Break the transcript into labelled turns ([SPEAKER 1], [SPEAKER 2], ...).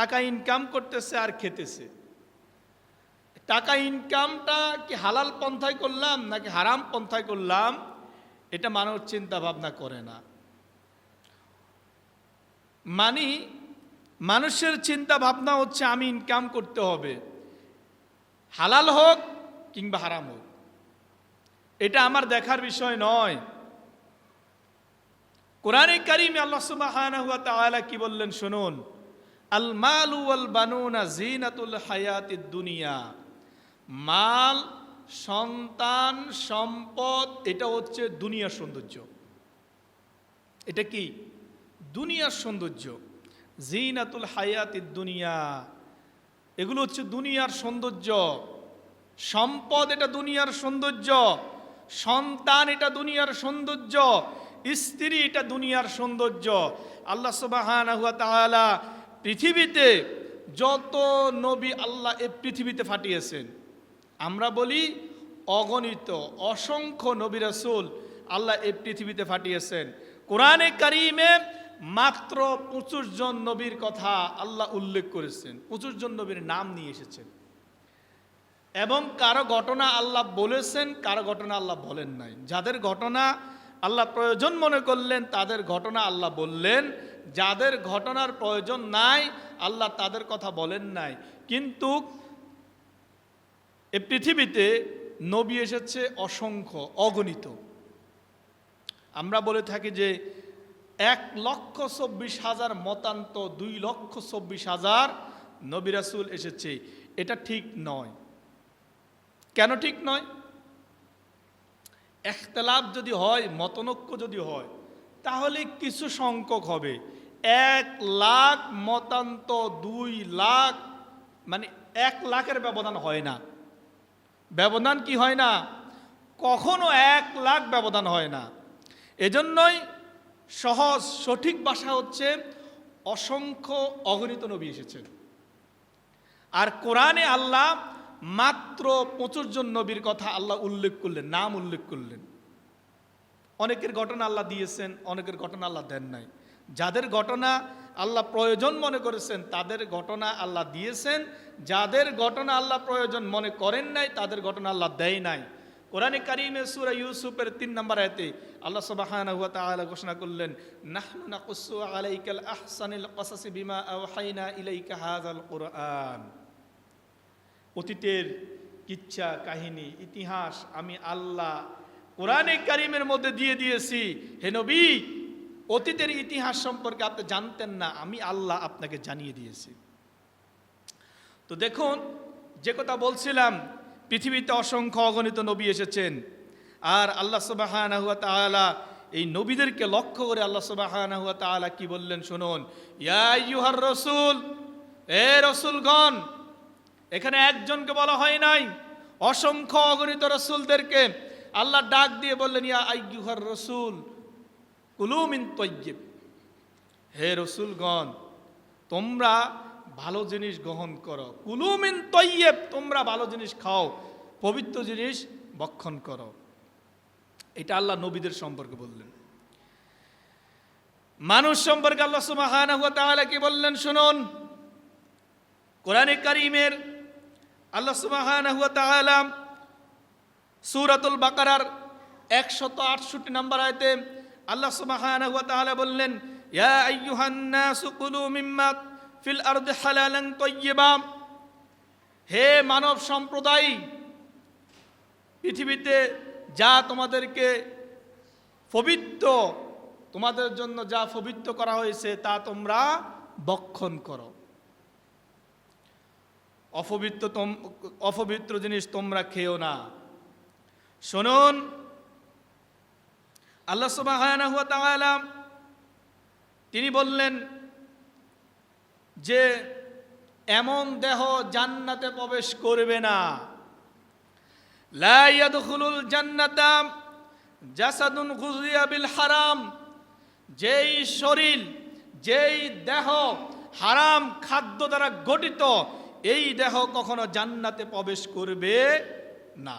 [SPEAKER 1] টাকা ইনকাম করতেছে আর খেতেছে। টাকা ইনকামটা কি হালাল পন্থায় করলাম নাকি হারাম পন্থায় করলাম, এটা মানুষ চিন্তা ভাবনা করে না। মানে মানুষের চিন্তা ভাবনা হচ্ছে আমি ইনকাম করতে হবে। হালাল হোক কিংবা হারাম হোক। এটা আমার দেখার বিষয় নয়। কোরআনে কারিমে আল্লাহ তাআলা কি বললেন শুনুন আল মালু ওয়াল বানুনা জিনাতুল হায়াতিদ দুনিয়া। মাল, সন্তান, সম্পদ, এটা হচ্ছে দুনিয়ার সৌন্দর্য। এটা কি? দুনিয়ার সৌন্দর্য। জিনাতুল হায়াতিদ দুনিয়া। এগুলো হচ্ছে দুনিয়ার সৌন্দর্য। সম্পদ এটা দুনিয়ার সৌন্দর্য। সন্তান এটা দুনিয়ার সৌন্দর্য। স্ত্রী এটা দুনিয়ার সৌন্দর্য। আল্লাহ তাআলা পৃথিবীতে যত নবী আল্লাহ এ পৃথিবীতে ফাটিয়েছেন, আমরা বলি অগণিত, অসংখ্য নবী রাসূল আল্লাহ এই পৃথিবীতে ফাটিয়েছেন। কোরআনে কারিমে মাত্র পঁচিশ জন নবীর কথা আল্লাহ উল্লেখ করেছেন, পঁচিশ জন নবীর নাম নিয়ে এসেছেন। এবং কারও ঘটনা আল্লাহ বলেছেন, কারও ঘটনা আল্লাহ বলেন নাই। যাদের ঘটনা আল্লাহ প্রয়োজন মনে করলেন, তাদের ঘটনা আল্লাহ বললেন। যাদের ঘটনার প্রয়োজন নাই, আল্লাহ তাদের কথা বলেন নাই। কিন্তু এ পৃথিবীতে নবী এসেছে অসংখ্য, অগণিত। আমরা বলে থাকি যে এক লক্ষ চব্বিশ হাজার মতান্ত, দুই লক্ষ চব্বিশ হাজার নবী রাসূল এসেছে। এটা ঠিক নয়। কেন ঠিক নয়? এখতলাফ যদি হয়, মতনৈক্য যদি হয়, তাহলে কিছু সংখ্যক হবে। এক লাখ মতান্ত দুই লাখ মানে এক লাখের ব্যবধান হয় না। ব্যবধান কি হয় না? কখনো এক লাখ ব্যবধান হয় না। এজন্যই সহজ, সঠিক ভাষা হচ্ছে অসংখ্য অগণিত নবী এসেছেন। আর কোরআনে আল্লাহ মাত্র পঁচিশ জন নবীর কথা আল্লাহ উল্লেখ করলেন, নাম উল্লেখ করলেন। অনেকের ঘটনা আল্লাহ দিয়েছেন, অনেকের ঘটনা আল্লাহ দেন নাই। যাদের ঘটনা আল্লাহ প্রয়োজন মনে করেছেন, তাদের ঘটনা আল্লাহ দিয়েছেন। যাদের ঘটনা আল্লাহ প্রয়োজন মনে করেন নাই, তাদের ঘটনা আল্লাহ দেয় নাই। কোরআনে কারিমে সূরা ইউসুফের তিন নম্বর আয়াতে আল্লাহ তাআলা ঘোষণা করলেন, নাহনু নাকুসু আলাইকাল আহসানিল কসাসি বিমা আওহাইনা ইলাইকা হাযাল কুরআন। অতীতের কিচ্ছা কাহিনী, ইতিহাস আমি আল্লাহ কোরআনে কারিমের মধ্যে দিয়ে দিয়েছি। হে নবী, অতীতের ইতিহাস সম্পর্কে আপনি জানতেন না, আমি আল্লাহ আপনাকে জানিয়ে দিয়েছি। তো দেখুন, যে কথা বলছিলাম, পৃথিবীতে অসংখ্য অগণিত নবী এসেছেন। আর আল্লাহ সুবাহানা এই নবীদেরকে লক্ষ্য করে আল্লাহ সুবাহানা কি বললেন শুনুন, ইয়া ইউহার রসুল, এ রসুলগণ এখানে একজনকে বলা হয় নাই। অসংখ্য অগণিত রসুলদেরকে আল্লাহ ডাক দিয়ে বললেন, ইয়া আইয়ুহার রসুল কুলুমিন তৈয়ব হে রসুলগণ, তোমরা ভালো জিনিস গ্রহণ করো। কুলুমিন তৈয়ব তোমরা ভালো জিনিস খাও, পবিত্র জিনিস বক্ষণ করো। এটা আল্লাহ নবীদের সম্পর্কে বললেন। মানুষ সম্পর্কে আল্লাহ সুবহানাহু ওয়া তাহলে কি বললেন? শুনুন। কোরআনে কারিমের আল্লাহ তাআলা সূরাতুল বাকারার 168 নম্বর আয়াতে আল্লাহ তাআলা বললেন, ইয়া আইয়ুহান নাসু কুলু মিম্মা ফিল আরদি হালালান তাইয়্যিবা। হে মানব সম্প্রদায়, পৃথিবীতে যা তোমাদেরকে পবিত্র, তোমাদের জন্য যা পবিত্র করা হয়েছে তা তোমরা বক্ষণ করো। অপবিত্র অপবিত্র জিনিস তোমরা খেও না। শুনুন, আল্লাহ তাআলা তিনি বললেন যে, এমন দেহ জান্নাতে প্রবেশ করবে না। লা ইয়াদখুলুল জান্নাতা জাসাদুন গুযিয়া বিল হারাম। যেই শরীর, যেই দেহ হারাম খাদ্য দ্বারা গঠিত এই দেহ কখনো জান্নাতে প্রবেশ করবে না।